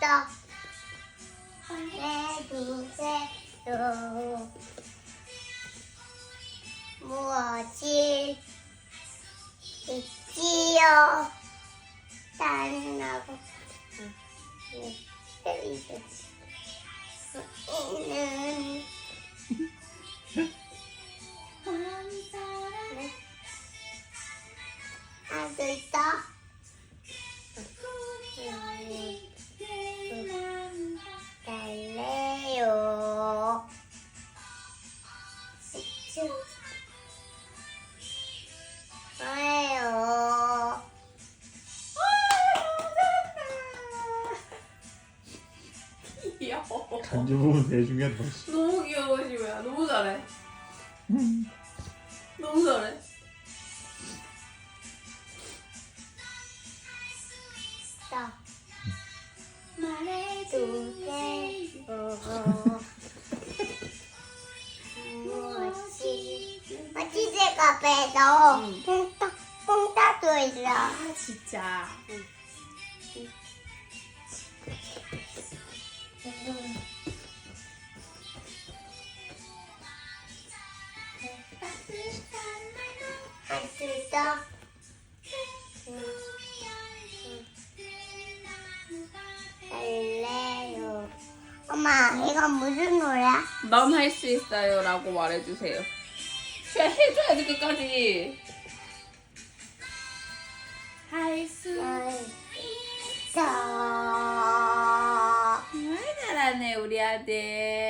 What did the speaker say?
떡 해주세요 무엇이 있지요? 나는하고 있는 아요. 귀여워. 간지 부분 내중에 더 너무 귀여워 시우야. 너무 잘해. 너무 잘해. 자, 말해줄게. 무 응. 뽕따 뽕따도 있어. 아 진짜. 할수 있어. 달래요. 엄마, 이건 무슨 노래야? 넌 할 수 있어요 라고 말해주세요. 시우야 해줘야지 끝까지. 할수 있어. 정말 잘하네 우리 아들.